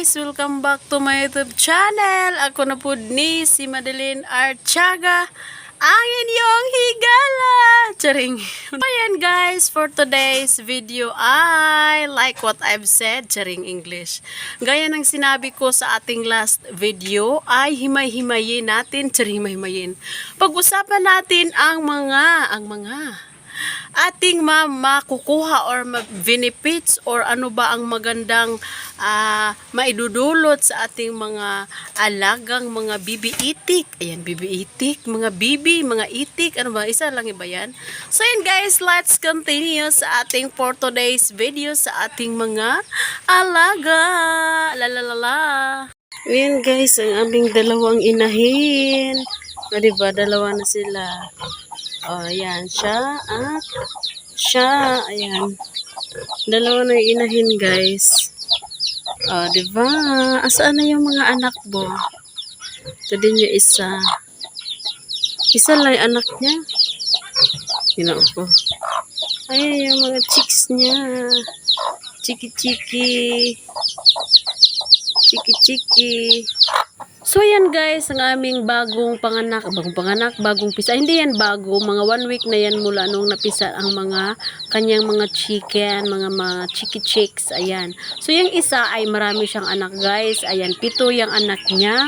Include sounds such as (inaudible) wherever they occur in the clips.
back to my YouTube channel. Ako na po ni si Madeline Archaga. Ang inyong higala! Charing. (laughs) Ayan guys, for today's video I like what I've said, charing English. Gaya ng sinabi ko sa ating last video, ay himay-himayin natin, charing himay-himayin. Pag-usapan natin ang mga, ang mga ating ma makukuha or benefits or ano ba ang magandang ah, maidudulot sa ating mga alagang mga bibi itik. Ayan, bibi itik, mga bibi, mga itik. Ano ba? Isa lang iba yan. So yun guys, let's continue sa ating for today's video sa ating mga alaga. Lalalala. Ayan guys, ang aming dalawang inahin. O, diba? Dalawa na sila. O, ayan. Siya at siya. Ayan. Dalawa na inahin, guys. O, diba? Asaan na yung mga anak mo? Ito din yung isa. Isa lang yung anak niya. Ginoo ko. Ayan yung mga chicks niya. Chiki-chiki. Chiki-chiki. So yan guys, ang aming bagong panganak, bagong panganak, bagong pisa. Hindi yan bago, mga one week na yan mula nung napisa ang mga kanyang mga chicken, mga mga chiki chicks, ayan. So yung isa ay marami siyang anak guys, ayan, pito yung anak niya.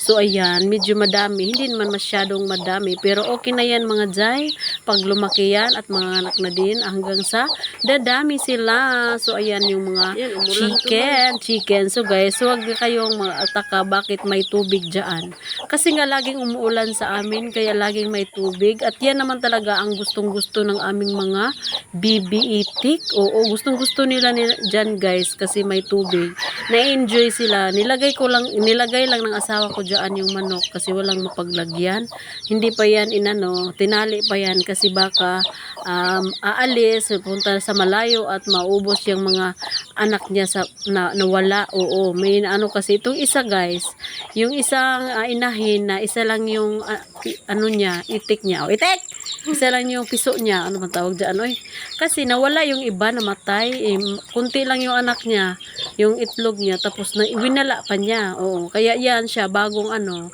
So ayan, medyo madami, hindi naman masyadong madami, pero okay na yan mga jay, pag lumaki yan at mga anak na din hanggang sa dadami sila. So ayan yung mga chicken, chicken. So guys, huwag kayong mag-ataka bakit may tubig dyan. Kasi nga laging umuulan sa amin, kaya laging may tubig. At yan naman talaga ang gustong-gusto ng aming mga bibi itik. Oo, gustong-gusto nila ni dyan guys, kasi may tubig. Na-enjoy sila. Nilagay ko lang, nilagay lang ng asawa ko dyan yung manok kasi walang mapaglagyan. Hindi pa yan inano, tinali pa yan kasi baka um, aalis, punta sa malayo at maubos yung mga anak niya sa na, nawala. Oo, may ano kasi itong isa guys, yung isang ah, inahin na isa lang yung i- ano niya, itik niya. O, itik! Isa lang yung piso niya. Ano man tawag dyan? Oy? Kasi nawala yung iba, namatay. Eh, kunti lang yung anak niya, yung itlog niya. Tapos na, winala pa niya. Oo, kaya yan siya, bagong ano,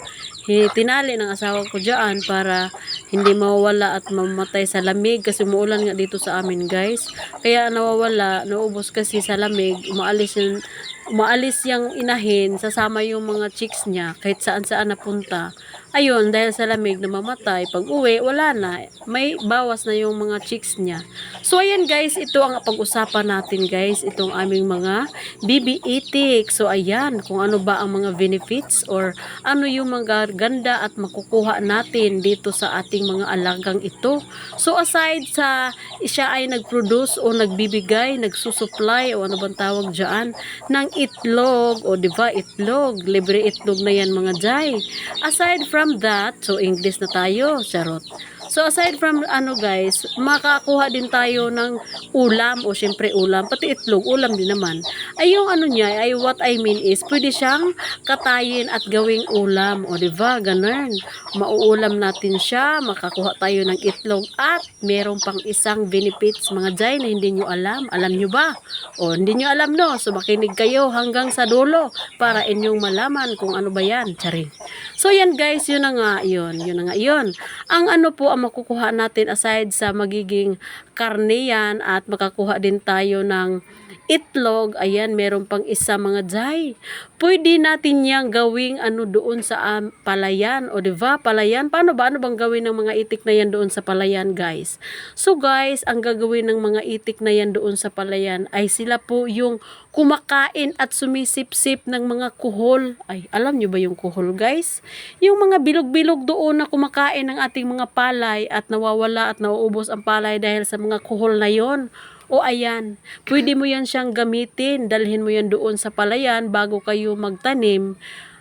tinali ng asawa ko dyan para hindi mawawala at mamatay sa lamig kasi umuulan nga dito sa amin guys. Kaya nawawala, naubos kasi sa lamig, umaalis yung umaalis yung inahin, sasama yung mga chicks niya kahit saan saan napunta. Ayun, dahil sa lamig na mamatay, pag uwi, wala na. May bawas na yung mga chicks niya. So, ayan guys, ito ang pag-usapan natin guys, itong aming mga BB itik. So, ayan, kung ano ba ang mga benefits or ano yung mga ganda at makukuha natin dito sa ating mga alagang ito. So, aside sa siya ay nag-produce o nagbibigay, nagsusupply o ano bang tawag dyan, ng itlog o di ba itlog, libre itlog na yan mga jay. Aside from that, so English na tayo, charot. So aside from ano guys, makakuha din tayo ng ulam o syempre ulam, pati itlog, ulam din naman. Ay yung ano niya, ay what I mean is pwede siyang katayin at gawing ulam o di ba ganun. Mauulam natin siya, makakuha tayo ng itlog at meron pang isang benefits mga jay na hindi nyo alam. Alam nyo ba? O hindi nyo alam no, so makinig kayo hanggang sa dulo para inyong malaman kung ano ba yan. Charing. So yan guys, yun na nga yun. Yun na nga yun. Ang ano po ang makukuha natin aside sa magiging karne yan at makakuha din tayo ng itlog, ayan, meron pang isa mga jay. Pwede natin yang gawing ano doon sa um, palayan, o ba palayan, paano ba, ano bang gawin ng mga itik na yan doon sa palayan guys? So guys, ang gagawin ng mga itik na yan doon sa palayan ay sila po yung kumakain at sumisip-sip ng mga kuhol. Ay, alam nyo ba yung kuhol guys? Yung mga bilog-bilog doon na kumakain ng ating mga palay at nawawala at nauubos ang palay dahil sa mga kuhol na yon. O ayan, pwede mo yan siyang gamitin, dalhin mo yan doon sa palayan bago kayo magtanim.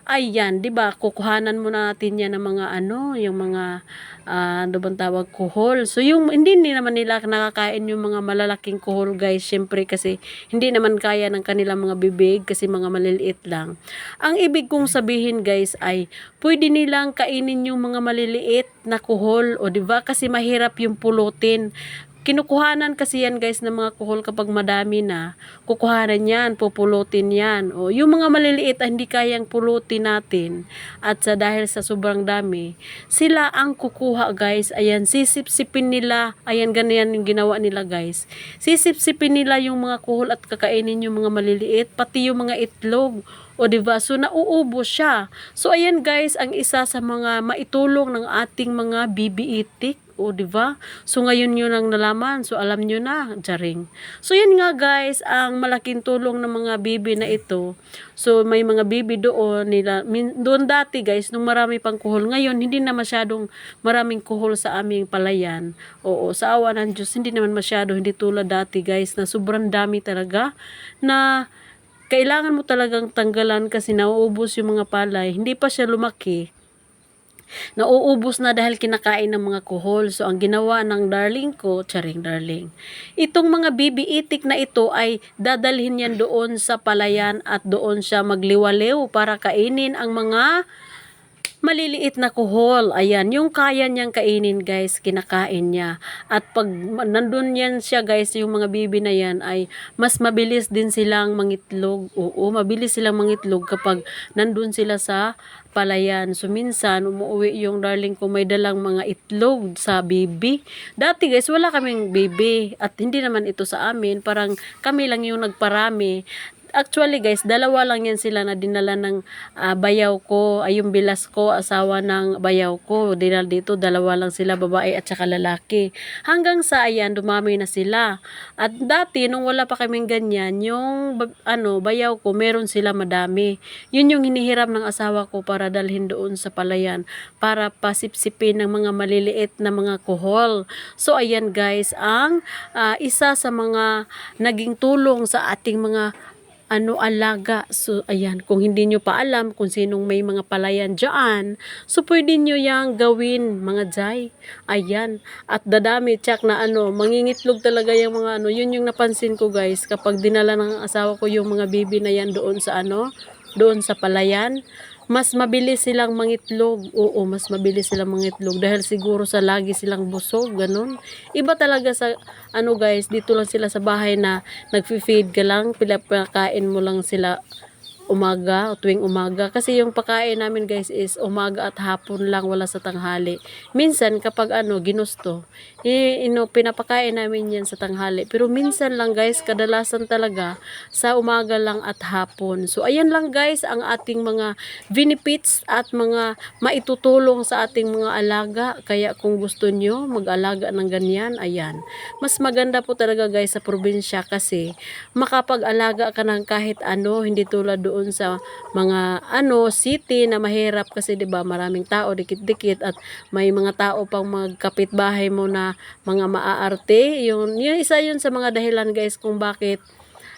Ayan, 'di ba? Kukuhanan muna natin 'yan ng mga ano, yung mga ah ano bang tawag kuhol. So yung hindi ni naman nila nakakain yung mga malalaking kuhol, guys, syempre kasi hindi naman kaya ng kanilang mga bibig kasi mga maliliit lang. Ang ibig kong sabihin, guys, ay pwede nilang kainin yung mga maliliit na kuhol o 'di ba? Kasi mahirap yung pulutin kinukuhanan kasi yan guys ng mga kuhol kapag madami na. Kukuhanan yan, pupulutin yan. O, yung mga maliliit ay hindi kayang pulutin natin. At sa dahil sa sobrang dami, sila ang kukuha guys. Ayan, sisip-sipin nila. Ayan, ganyan yung ginawa nila guys. Sisip-sipin nila yung mga kuhol at kakainin yung mga maliliit, pati yung mga itlog. O diba? So nauubos siya. So ayan guys, ang isa sa mga maitulong ng ating mga bibiitik. O diba? So ngayon yun ang nalaman. So alam nyo na, jaring. So yan nga guys, ang malaking tulong ng mga bibi na ito. So may mga bibi doon nila. Min, doon dati guys, nung marami pang kuhol. Ngayon, hindi na masyadong maraming kuhol sa aming palayan. Oo, sa awa ng Diyos, hindi naman masyado. Hindi tulad dati guys, na sobrang dami talaga. Na kailangan mo talagang tanggalan kasi nauubos yung mga palay. Hindi pa siya lumaki. Nauubos na dahil kinakain ng mga kuhol. So, ang ginawa ng darling ko, charing darling, itong mga bibiitik na ito ay dadalhin yan doon sa palayan at doon siya magliwaliw para kainin ang mga maliliit na kuhol. Ayan, yung kaya niyang kainin guys, kinakain niya. At pag nandun yan siya guys, yung mga bibi na yan ay mas mabilis din silang mangitlog. Oo, mabilis silang mangitlog kapag nandun sila sa palayan. So minsan, umuwi yung darling ko may dalang mga itlog sa bibi. Dati guys, wala kaming bibi. At hindi naman ito sa amin. Parang kami lang yung nagparami actually guys, dalawa lang yan sila na dinala ng ah, bayaw ko, ay yung bilas ko, asawa ng bayaw ko. Dinala dito, dalawa lang sila, babae at saka lalaki. Hanggang sa ayan, dumami na sila. At dati, nung wala pa kaming ganyan, yung ano, bayaw ko, meron sila madami. Yun yung hinihiram ng asawa ko para dalhin doon sa palayan para pasipsipin ng mga maliliit na mga kuhol. So ayan guys, ang ah, isa sa mga naging tulong sa ating mga ano alaga. So, ayan, kung hindi nyo pa alam kung sinong may mga palayan dyan, so pwede nyo yang gawin, mga jay. Ayan, at dadami, tsak na ano, mangingitlog talaga yung mga ano, yun yung napansin ko guys, kapag dinala ng asawa ko yung mga bibi na yan doon sa ano, doon sa palayan, mas mabilis silang mangitlog. Oo, mas mabilis silang mangitlog dahil siguro sa lagi silang busog, ganun. Iba talaga sa ano guys, dito lang sila sa bahay na nagfi-feed ka lang, pinapakain mo lang sila umaga o tuwing umaga. Kasi yung pagkain namin guys is umaga at hapon lang wala sa tanghali. Minsan kapag ano ginusto eh, ino, pinapakain namin yan sa tanghali. Pero minsan lang guys kadalasan talaga sa umaga lang at hapon. So ayan lang guys ang ating mga benefits at mga maitutulong sa ating mga alaga. Kaya kung gusto nyo mag-alaga ng ganyan ayan. Mas maganda po talaga guys sa probinsya kasi makapag-alaga ka ng kahit ano hindi tulad doon sa mga ano city na mahirap kasi 'di ba maraming tao dikit-dikit at may mga tao pang magkapitbahay mo na mga maaarte. Yun yun isa yun sa mga dahilan guys kung bakit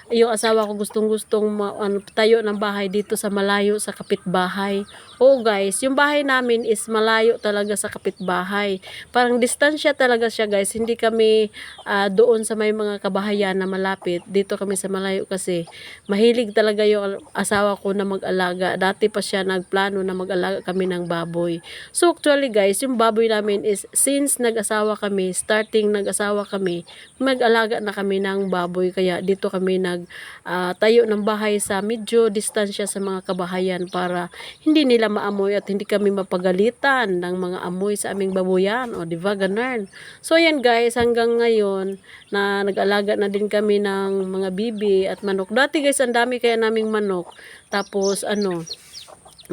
yung asawa ko gustong-gustong ano, tayo ng bahay dito sa malayo sa kapitbahay. Oo guys, yung bahay namin is malayo talaga sa kapitbahay. Parang distansya talaga siya guys. Hindi kami ah, doon sa may mga kabahayan na malapit. Dito kami sa malayo kasi mahilig talaga yung asawa ko na mag-alaga. Dati pa siya nagplano na mag-alaga kami ng baboy. So actually guys, yung baboy namin is since nag-asawa kami, starting nag-asawa kami, mag-alaga na kami ng baboy. Kaya dito kami nag ah, tayo ng bahay sa medyo distansya sa mga kabahayan para hindi nila maamoy at hindi kami mapagalitan ng mga amoy sa aming baboyan. O, di? Ganun. So, ayan guys, hanggang ngayon na nag-alaga na din kami ng mga bibi at manok. Dati guys, ang dami kaya naming manok. Tapos, ano,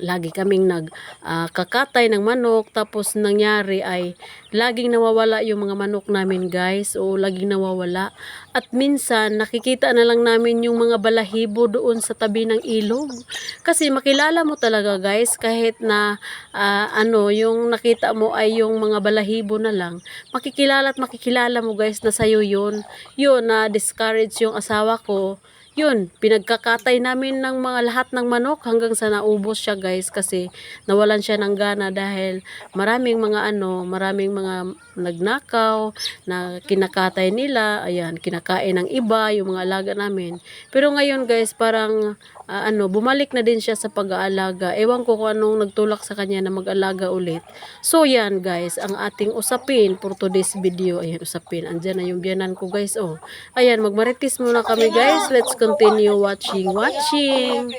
lagi kaming nag ah, kakatay ng manok tapos nangyari ay laging nawawala yung mga manok namin guys o laging nawawala. At minsan nakikita na lang namin yung mga balahibo doon sa tabi ng ilog. Kasi makilala mo talaga guys kahit na ah, ano yung nakita mo ay yung mga balahibo na lang makikilala at makikilala mo guys na sayo yun. Yun na discourage yung asawa ko yun, pinagkakatay namin ng mga lahat ng manok hanggang sa naubos siya guys kasi nawalan siya ng gana dahil maraming mga ano, maraming mga nagnakaw na kinakatay nila, ayan, kinakain ng iba, yung mga alaga namin. Pero ngayon guys, parang ah, ano, bumalik na din siya sa pag-aalaga. Ewan ko kung anong nagtulak sa kanya na mag-alaga ulit. So yan guys, ang ating usapin for today's video. Ayan, usapin. Andyan na yung biyanan ko guys. Oh. Ayan, magmaritis muna kami guys. Let's continue watching, watching.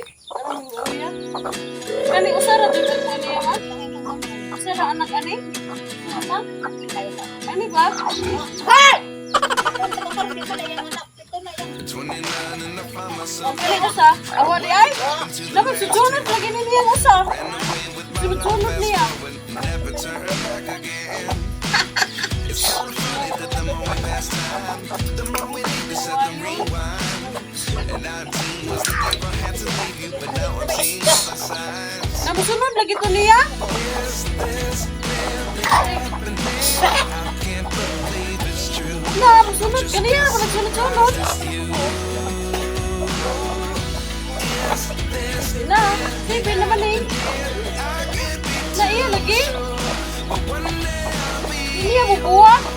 Kani usara dito ko niya ha? Usara anak ani? Anak? Ani ba? Kani usa? Awa di ay? Dapat si Jonat lagi ni niya usa. Si Jonat niya. Lagi to niya? Na, musunod ka niya. Walang sunod-sunod. Na, sige naman eh. Na iya lagi. Iya mo buwa.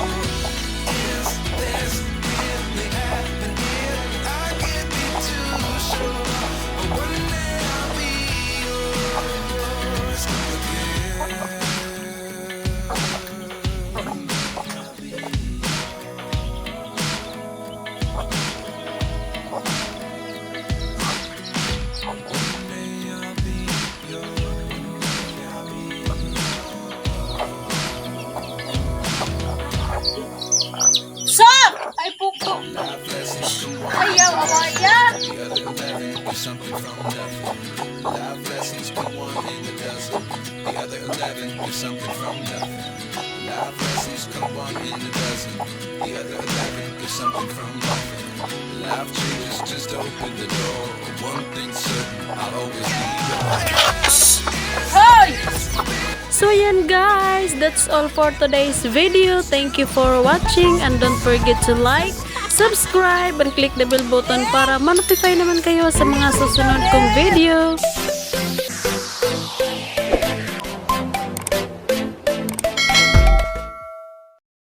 Puko. Ayaw, awaya. The other 11 is something from nothing. Lessons one in. The other 11 is something from nothing. Lessons one in. The other 11 is something from nothing. So yan guys, that's all for today's video. Thank you for watching and don't forget to like, subscribe, and click the bell button para ma-notify naman kayo sa mga susunod kong video.